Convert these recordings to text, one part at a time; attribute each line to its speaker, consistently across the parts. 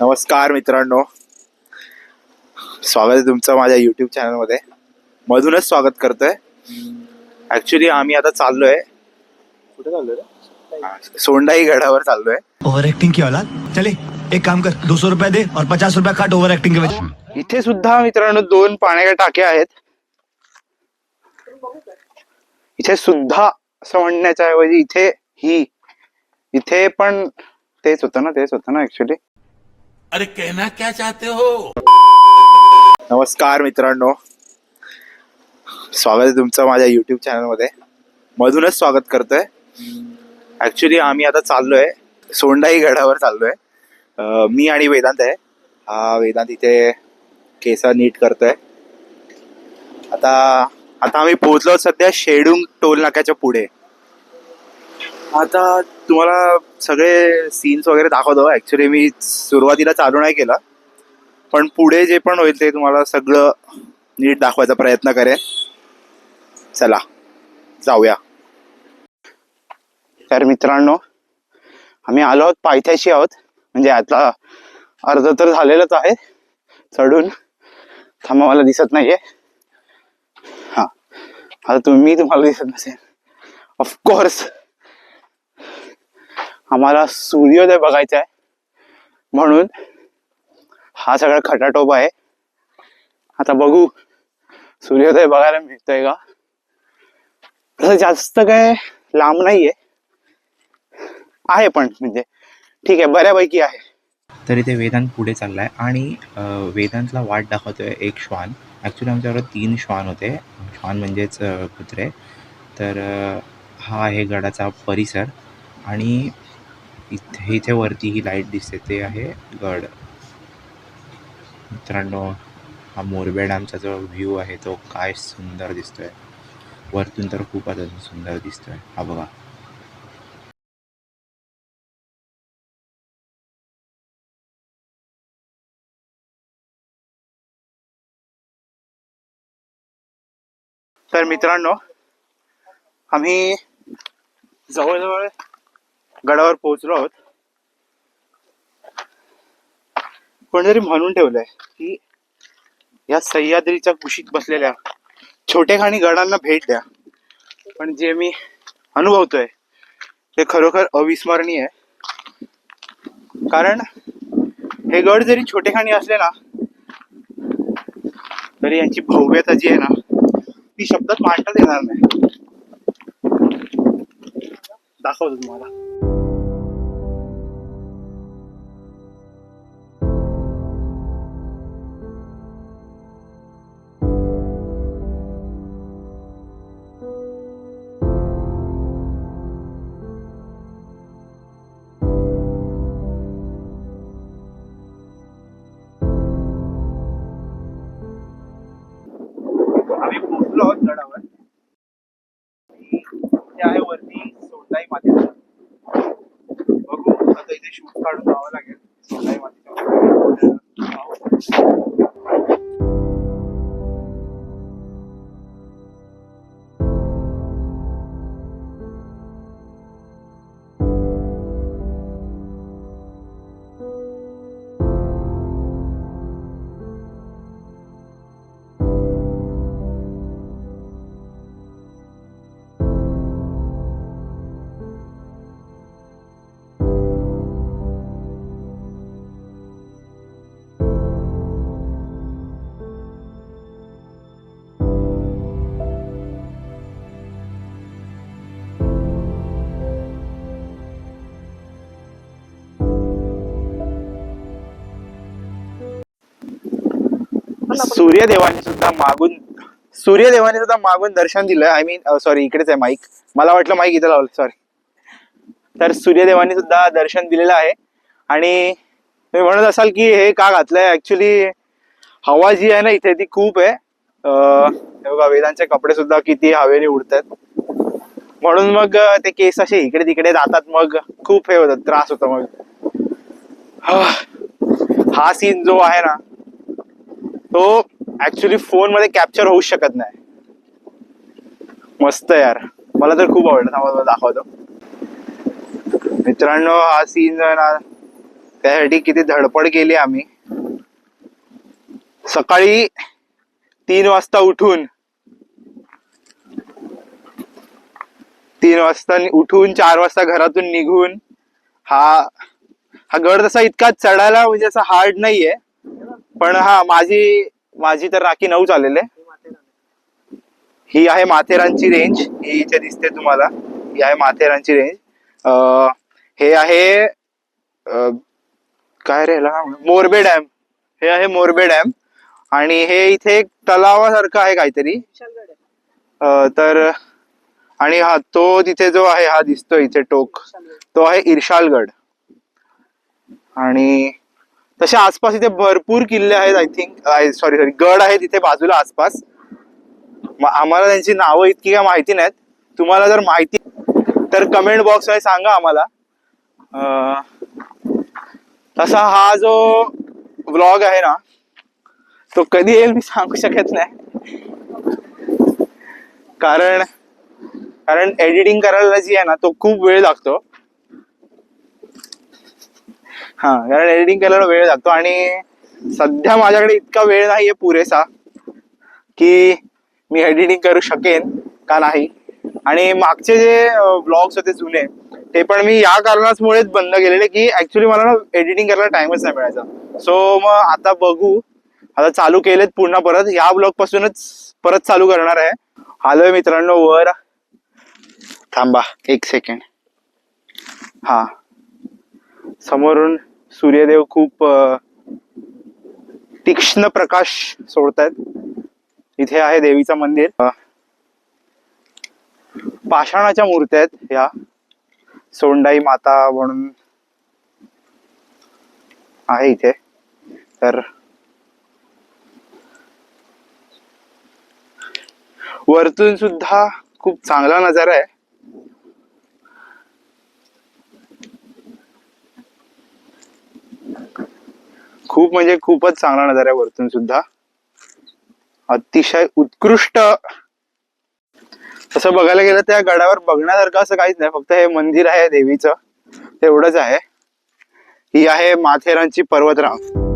Speaker 1: नमस्कार मित्रांनो. स्वागत आहे तुमचं माझ्या युट्यूब चॅनलमध्ये मधूनच स्वागत करतोय. ऍक्च्युली आम्ही आता चाललोय. कुठे चाललोय सोंडाई गडावर चाललोय.
Speaker 2: ओवर एक्टिंग की औलाद चले एक काम कर दो सौ रुपया दे और पचास रुपया काट ओवर एक्टिंग के
Speaker 1: इथे सुद्धा मित्रांनो दोन पाण्याच्या टाक्या आहेत. इथे सुद्धा असं म्हणण्याच्या ऐवजी इथे ही इथे पण तेच होतं ना तेच होतं ना ऍक्च्युली
Speaker 3: अरे कहना क्या चाहते हो?
Speaker 1: नमस्कार मित्रांनो. स्वागत आहे तुमचं माझ्या युट्यूब चॅनलमध्ये मधूनच स्वागत करतोय. ऍक्च्युली आम्ही आता चाललोय. सोंडाई गडावर चाललोय. अं, मी आणि वेदांत आहे. हा वेदांत इथे केस नीट करतोय. आता आता आम्ही पोहोचलो सध्या शेडुंग टोल नाक्याच्या पुढे. आता तुम्हाला सगळे सीन्स वगैरे दाखवतो. ऍक्च्युली मी सुरुवातीला चालू नाही केला. पण पुढे जे पण होईल ते तुम्हाला सगळं नीट दाखवायचा प्रयत्न करेन. चला जाऊया. तर मित्रांनो आम्ही आलो आहोत पायथ्याशी आहोत. म्हणजे आता अर्ध तर झालेलंच आहे. चढून थांबा मला दिसत नाहीये. हा. आता तुम्ही तुम्हाला दिसत नसेल. ऑफकोर्स आम्हाला सूर्योदय बघायचा आहे. म्हणून हा सगळा खटाटोप आहे. आता बघू सूर्योदय बघायला मिळतोय का? तसं जास्त काय लांब नाहीये. आहे पण म्हणजे ठीक आहे बऱ्यापैकी आहे.
Speaker 4: तर इथे वेदांत पुढे चाललाय. आणि वेदांतला वाट दाखवतोय एक श्वान. ॲक्च्युली आमच्याबरोबर तीन श्वान होते. श्वान म्हणजेच कुत्रे. तर हा आहे गडाचा परिसर. आणि इथे इथे वरती ही लाइट दिसते ते आहे गड. मित्रांनो हा मोरबे डॅमचा जो व्ह्यू आहे तो काय सुंदर दिसतोय. वरतून तर खूप अजून सुंदर दिसतोय. हा बघा.
Speaker 1: तर मित्रांनो आम्ही जवळजवळ गडावर पोहोचलो आहोत. कोणीतरी म्हणून ठेवलंय की या सह्याद्रीच्या कुशीत बसलेल्या छोट्या खाणी गडांना भेट द्या. पण जे मी अनुभवतोय ते खरोखर अविस्मरणीय आहे. कारण हे गड जरी छोटेखानी असले ना तरी यांची भव्यता जी आहे ना ती शब्दात मांडता येणार नाही. दाखवतो तुम्हाला आम्ही सूर्यदेवाने सुद्धा मागून सूर्यदेवाने सुद्धा मागून दर्शन दिलं. आय मीन सॉरी इकडेच आहे माईक मला वाटलं माईक इथं लावलं सॉरी तर सूर्यदेवाने सुद्धा दर्शन दिलेलं आहे. आणि तुम्ही म्हणत असाल की हे का घातलंय? ऍक्च्युली हवा जी आहे ना इथे ती खूप आहे. बघा वेदांचे कपडे सुद्धा किती हवेने उडतात. म्हणून मग ते केस असे इकडे तिकडे जातात मग. खूप हे होतात त्रास होतो मग. हा. हा सीन जो आहे ना तो ऍक्च्युली फोनमध्ये कॅप्चर होऊ शकत नाही. मस्त यार. मला तर खूप आवडलं. थांबा दाखवतो. मित्रांनो हा सीन जो आहे ना त्यासाठी किती धडपड केली आम्ही. सकाळी तीन वाजता उठून तीन वाजता उठून चार वाजता घरातून निघून हा हा गड तसा इतका चढायला म्हणजे असा हार्ड नाहीये. पण हा माझी माझी तर राखी नऊ चाललेले ही आहे माथेरानची रेंज ही इथे दिसते तुम्हाला. ही आहे माथेरानची रेंज अं, हे आहे अं, काय रे ह्याला मोरबे डॅम. हे आहे मोरबे डॅम. आणि हे इथे एक तलावासारखं आहे काहीतरी. अं, तर आणि हा तो तिथे जो आहे हा दिसतो इथे टोक. तो आहे इर्शालगड. आणि तसे आसपास इथे भरपूर किल्ले आहेत आय थिंक सॉरी सॉरी गड आहेत इथे बाजूला आसपास. आम्हाला त्यांची नावं इतकी काय माहिती नाहीत. तुम्हाला जर माहिती तर कमेंट बॉक्समध्ये सांगा आम्हाला. तसा हा जो व्लॉग आहे ना तो कधी येईल मी सांगू शकत नाही. कारण कारण एडिटिंग करायला जी आहे ना तो खूप वेळ लागतो. हा कारण एडिटिंग करायला वेळ लागतो आणि सध्या माझ्याकडे इतका वेळ नाहीये पुरेसा की मी एडिटिंग करू शकेन का नाही. आणि मागचे जे ब्लॉग्स होते जुने ते पण मी या कारणामुळेच बंद केलेले की ऍक्च्युली मला ना एडिटिंग करायला टाइमच नाही मिळायचा. सो मग आता बघू. आता चालू केलेत पुन्हा परत. या ब्लॉग पासूनच परत चालू करणार आहे. आलोय मित्रांनो वर. थांबा एक सेकंड हा. समोरून सूर्यदेव खूप तीक्ष्ण प्रकाश सोडतायत. इथे आहे देवीचं मंदिर. पाषाणाच्या मूर्त्या आहेत या सोंडाई माता म्हणून आहे इथे. तर वरतून सुद्धा खूप चांगला नजारा आहे. खूप म्हणजे खूपच चांगला नजारा आहे वरतून सुद्धा. अतिशय उत्कृष्ट. तसं बघायला गेलं त्या गडावर बघण्यासारखं असं काहीच नाही. फक्त हे मंदिर आहे देवीचं. तेवढंच आहे. ही आहे माथेरानची पर्वतरांग.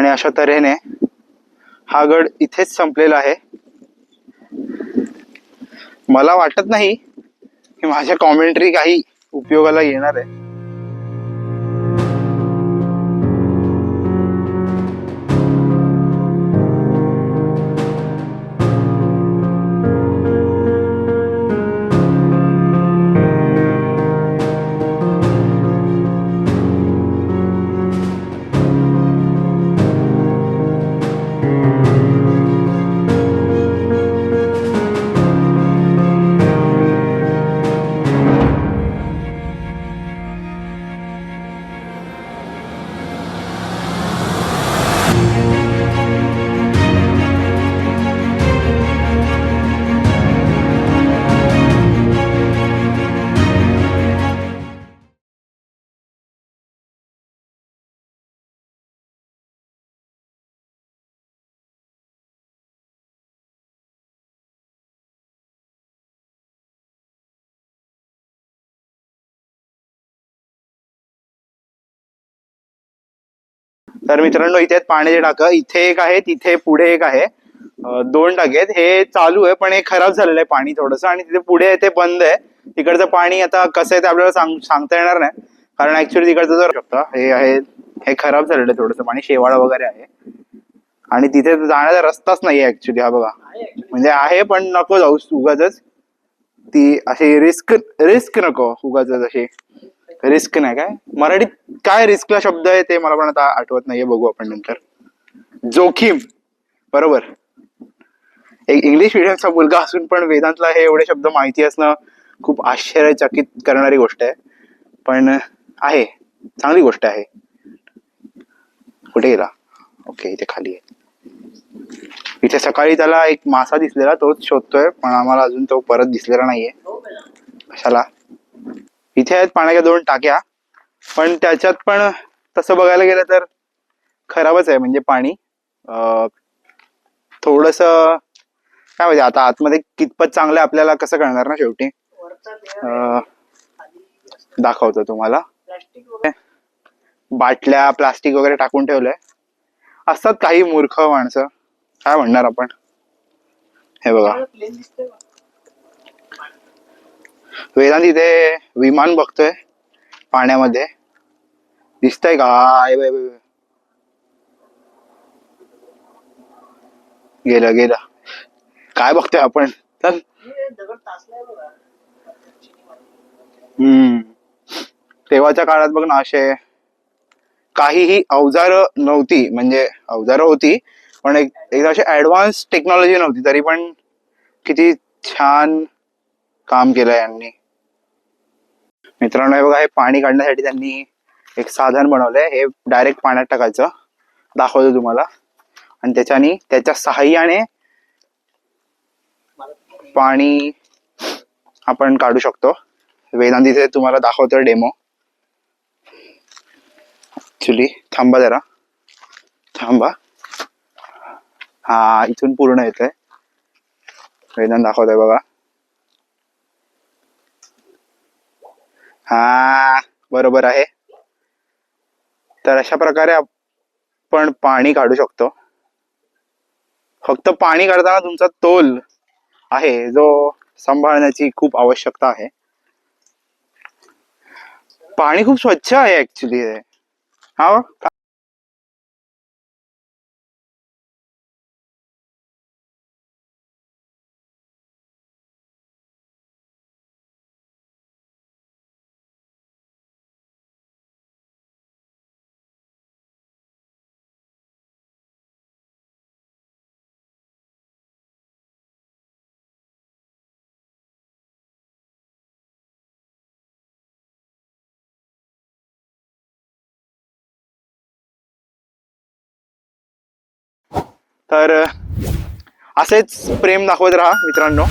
Speaker 1: आणि अशा तऱ्हेने हा गड इथेच संपलेला आहे. मला वाटत नाही की माझ्या कॉमेंट्री काही उपयोगाला येणार आहे. तर मित्रांनो इथे आहेत पाण्याचे टाकं इथे एक आहे तिथे पुढे एक आहे. दोन टाके आहेत. हे चालू आहे पण हे खराब झालेलं आहे पाणी थोडंसं. आणि तिथे पुढे आहे ते बंद आहे. तिकडचं पाणी आता कसं आहे ते आपल्याला सांग सांगता येणार नाही. कारण ऍक्च्युली तिकडचं जर शकता हे आहे हे खराब झालेलं आहे थोडंसं. पाणी शेवाळ वगैरे आहे. आणि तिथे जाण्याचा रस्ताच नाही आहे ऍक्च्युली हा बघा. म्हणजे आहे पण नको जाऊ उगाच ती अशी रिस्क रिस्क नको उगाच अशी. रिस्क नाही काय? मराठीत काय रिस्कला शब्द आहे ते मला पण आता आठवत नाहीये बघू आपण नंतर. जोखीम. बरोबर. एक इंग्लिश मिडियमचा मुलगा असून पण वेदांतला हे एवढे शब्द माहिती असणं खूप आश्चर्यचकित करणारी गोष्ट आहे. पण आहे. चांगली गोष्ट आहे. कुठे गेला? ओके इथे खाली आहे. इथे सकाळी त्याला एक मासा दिसलेला तोच शोधतोय पण आम्हाला अजून तो परत दिसलेला नाहीये. कशाला? इथे आहेत पाण्याच्या दोन टाक्या. पण त्याच्यात पण तसं बघायला गेलं तर खराबच आहे म्हणजे पाणी. थोडस काय माहिती आता आतमध्ये कितपत चांगलं आहे आपल्याला कसं कळणार ना शेवटी? दाखवतो तुम्हाला. बाटल्या प्लास्टिक वगैरे टाकून ठेवलंय. असतात काही मूर्ख माणसं. काय म्हणणार आपण? हे बघा. वेदांत इथे विमान बघतोय पाण्यामध्ये. दिसतंय का? गेलं गेलं. काय बघतोय आपण? चल. हम्म. तेव्हाच्या काळात बघ ना असे काहीही अवजार नव्हती. म्हणजे अवजारं होती पण एक एकदा अशी ऍडव्हान्स टेक्नॉलॉजी नव्हती तरी पण किती छान काम केलं यांनी. मित्रांनो हे बघा हे पाणी काढण्यासाठी त्यांनी एक साधन बनवलंय. हे डायरेक्ट पाण्यात टाकायचं. दाखवतो तुम्हाला. आणि त्याच्याने त्याच्या सहाय्याने पाणी आपण काढू शकतो. वेदांत इथे तुम्हाला दाखवतोय डेमो ऍक्च्युली थांबा जरा. थांबा. हा इथून पूर्ण येतंय. वेदांत दाखवतोय बघा. हा बरोबर आहे. तर अशा प्रकारे आपण पाणी काढू शकतो. फक्त पाणी काढताना तुमचा तोल आहे जो सांभाळण्याची खूप आवश्यकता आहे. पाणी खूप स्वच्छ आहे ऍक्च्युली हा तर असेच प्रेम दाखवत राहा मित्रांनो.